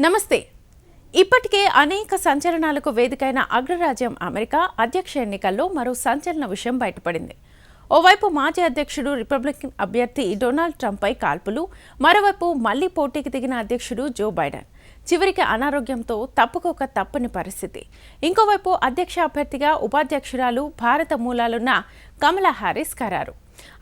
నమస్తే. ఇప్పటికే అనేక సంచలనాలకు వేదికైన అగ్రరాజ్యం అమెరికా అధ్యక్ష ఎన్నికల్లో మరో సంచలన విషయం బయటపడింది. ఓవైపు మాజీ అధ్యక్షుడు రిపబ్లికన్ అభ్యర్థి డొనాల్డ్ ట్రంప్పై కాల్పులు మరోవైపు మళ్ళీ పోటీకి దిగిన అధ్యక్షుడు జో బైడెన్. చివరికి అనారోగ్యంతో తప్పుకోక తప్పని పరిస్థితి. ఇంకోవైపు అధ్యక్ష అభ్యర్థిగా ఉపాధ్యక్షురాలు భారత మూలాలున్న కమలా హారిస్ ఖరారు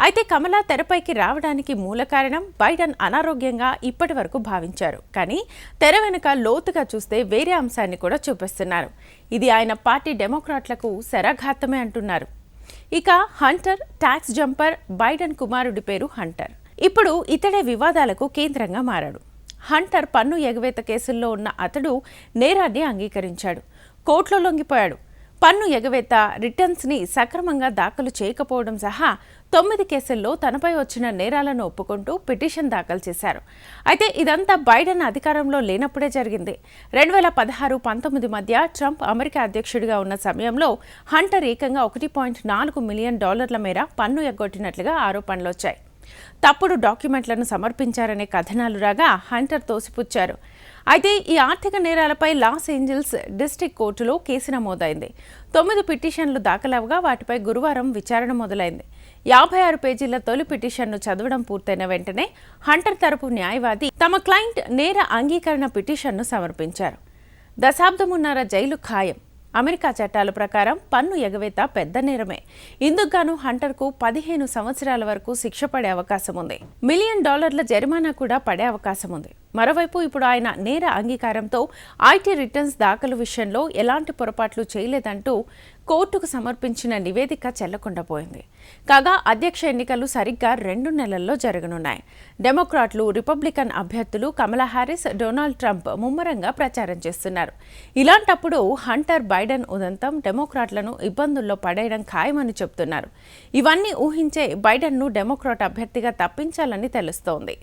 అయితే కమలా తెరపైకి రావడానికి మూల కారణం బైడెన్ అనారోగ్యంగా ఇప్పటి వరకు భావించారు. కానీ తెర వెనుక లోతుగా చూస్తే వేరే అంశాన్ని కూడా చూపిస్తున్నారు. ఇది ఆయన పార్టీ డెమోక్రాట్లకు శరాఘాతమే అంటున్నారు. ఇక హంటర్ ట్యాక్స్ జంపర్ బైడెన్ కుమారుడి పేరు హంటర్. ఇప్పుడు ఇతడే వివాదాలకు కేంద్రంగా మారాడు. హంటర్ పన్ను ఎగవేత కేసుల్లో ఉన్న అతడు నేరాన్ని అంగీకరించాడు. కోర్టులో లొంగిపోయాడు. పన్ను ఎగవేత రిటర్న్స్ని సక్రమంగా దాఖలు చేయకపోవడం సహా తొమ్మిది కేసుల్లో తనపై వచ్చిన నేరాలను ఒప్పుకుంటూ పిటిషన్ దాఖలు చేశారు. అయితే ఇదంతా బైడెన్ అధికారంలో లేనప్పుడే జరిగింది. రెండు వేల పదహారు పంతొమ్మిది మధ్య ట్రంప్ అమెరికా అధ్యక్షుడిగా ఉన్న సమయంలో హంటర్ ఏకంగా ఒకటి పాయింట్ నాలుగు మిలియన్ డాలర్ల మేర పన్ను ఎగ్గొట్టినట్లుగా ఆరోపణలు వచ్చాయి తప్పుడు డాక్యుమెంట్లను సమర్పించారనే కథనాలు రాగా హంటర్ తోసిపుచ్చారు. అయితే ఈ ఆర్థిక నేరాలపై లాస్ ఏంజల్స్ డిస్టిక్ కోర్టులో కేసు నమోదైంది. తొమ్మిది పిటిషన్లు దాఖలవగా వాటిపై గురువారం విచారణ మొదలైంది. యాభై ఆరు పేజీల తొలి పిటిషన్ను చదవడం పూర్తయిన వెంటనే హంటర్ తరపు న్యాయవాది తమ క్లయింట్ నేర అంగీకరణ పిటిషన్ను సమర్పించారు. దశాబ్దమున్నర జైలు ఖాయం. అమెరికా చట్టాల ప్రకారం పన్ను ఎగవేత పెద్ద నేరమే. ఇందుకుగాను హంటర్కు పదిహేను సంవత్సరాల వరకు శిక్ష పడే అవకాశం ఉంది మిలియన్ డాలర్ల జరిమానా కూడా పడే అవకాశం ఉంది మరోవైపు ఇప్పుడు ఆయన నేర అంగీకారంతో ఐటీ రిటర్న్స్ దాఖలు విషయంలో ఎలాంటి పొరపాట్లు చేయలేదంటూ కోర్టుకు సమర్పించిన నివేదిక చెల్లకుండా పోయింది కాగా అధ్యక్ష ఎన్నికలు సరిగ్గా రెండు నెలల్లో జరగనున్నాయి. డెమోక్రాట్లు రిపబ్లికన్ అభ్యర్థులు కమలా హ్యారిస్ డొనాల్డ్ ట్రంప్ ముమ్మరంగా ప్రచారం చేస్తున్నారు. ఇలాంటప్పుడు హంటర్ బైడెన్ ఉదంతం డెమోక్రాట్లను ఇబ్బందుల్లో పడేయడం ఖాయమని చెబుతున్నారు. ఇవన్నీ ఊహించే బైడెన్ను డెమోక్రాట్ అభ్యర్థిగా తప్పించాలని తెలుస్తోంది.